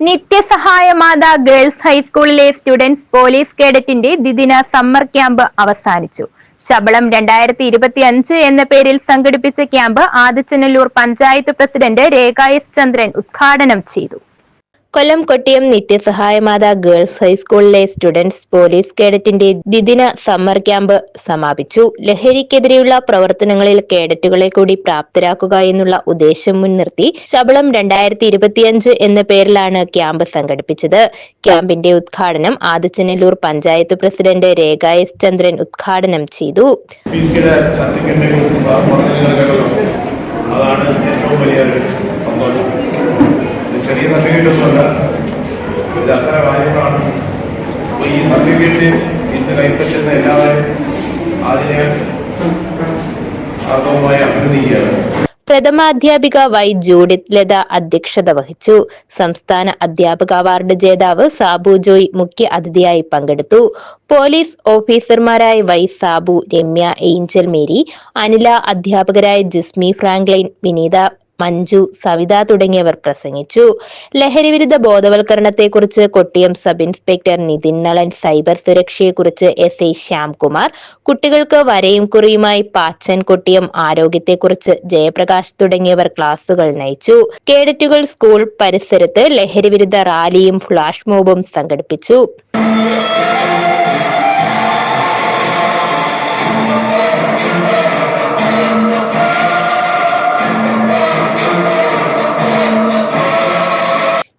നിത്യസഹായ Matha girls ഹൈസ്കൂളിലെ students police കേഡറ്റിന്റെ ദ്വിദിന സമ്മർ ക്യാമ്പ് അവസാനിച്ചു. ശബളം രണ്ടായിരത്തി ഇരുപത്തി അഞ്ച് എന്ന പേരിൽ സംഘടിപ്പിച്ച ക്യാമ്പ് ആദിച്ചനല്ലൂർ പഞ്ചായത്ത് പ്രസിഡന്റ് രേഖ ചന്ദ്രൻ ഉദ്ഘാടനം ചെയ്തു. കൊല്ലം കൊട്ടിയം നിത്യസഹായ നിത്യസഹായമാത ഗേൾസ് ഹൈസ്കൂളിലെ സ്റ്റുഡൻസ് പോലീസ് കേഡറ്റിന്റെ ദ്വിദിന സമ്മർ ക്യാമ്പ് സമാപിച്ചു. ലഹരിക്കെതിരെയുള്ള പ്രവർത്തനങ്ങളിൽ കേഡറ്റുകളെ കൂടി പ്രാപ്തരാക്കുക എന്നുള്ള ഉദ്ദേശം മുൻനിർത്തി ശബളം രണ്ടായിരത്തി ഇരുപത്തിയഞ്ച് എന്ന പേരിലാണ് ക്യാമ്പ് സംഘടിപ്പിച്ചത്. ക്യാമ്പിന്റെ ഉദ്ഘാടനം ആദിച്ചനല്ലൂർ പഞ്ചായത്ത് പ്രസിഡന്റ് രേഖ എസ് ചന്ദ്രൻ ഉദ്ഘാടനം ചെയ്തു. ഇത് സർട്ടിഫിക്കറ്റൊന്നുമല്ല ഇത് അത്ര കാര്യങ്ങളാണ്. അപ്പോൾ ഈ സർട്ടിഫിക്കറ്റ് ഇന്ന് കൈപ്പറ്റുന്ന എല്ലാവരും അതിനെ ആർദ്രവുമായി അഭിനന്ദിക്കുകയാണ്. പ്രഥമാധ്യാപിക വൈ ജൂഡിത് ലത അധ്യക്ഷത വഹിച്ചു. സംസ്ഥാന അധ്യാപക അവാർഡ് ജേതാവ് സാബു ജോയ് മുഖ്യ അതിഥിയായി പങ്കെടുത്തു. പോലീസ് ഓഫീസർമാരായ Y Sabu Ramya Angel Mary Anila അധ്യാപകരായ ജിസ്മി ഫ്രാങ്ക്ലൈൻ വിനീത മഞ്ജു സവിത തുടങ്ങിയവർ പ്രസംഗിച്ചു. ലഹരിവിരുദ്ധ ബോധവൽക്കരണത്തെക്കുറിച്ച് Kottiyam sub inspector Nithin Nalan cyber സുരക്ഷയെക്കുറിച്ച് എസ് ഐ ശ്യാംകുമാർ കുട്ടികൾക്ക് വരയും കുറിയുമായി പാച്ചൻ കൊട്ടിയം ആരോഗ്യത്തെക്കുറിച്ച് ജയപ്രകാശ് തുടങ്ങിയവർ ക്ലാസുകൾ നയിച്ചു. കേഡറ്റുകൾ സ്കൂൾ പരിസരത്ത് ലഹരിവിരുദ്ധ റാലിയും ഫ്ലാഷ് മോബും സംഘടിപ്പിച്ചു.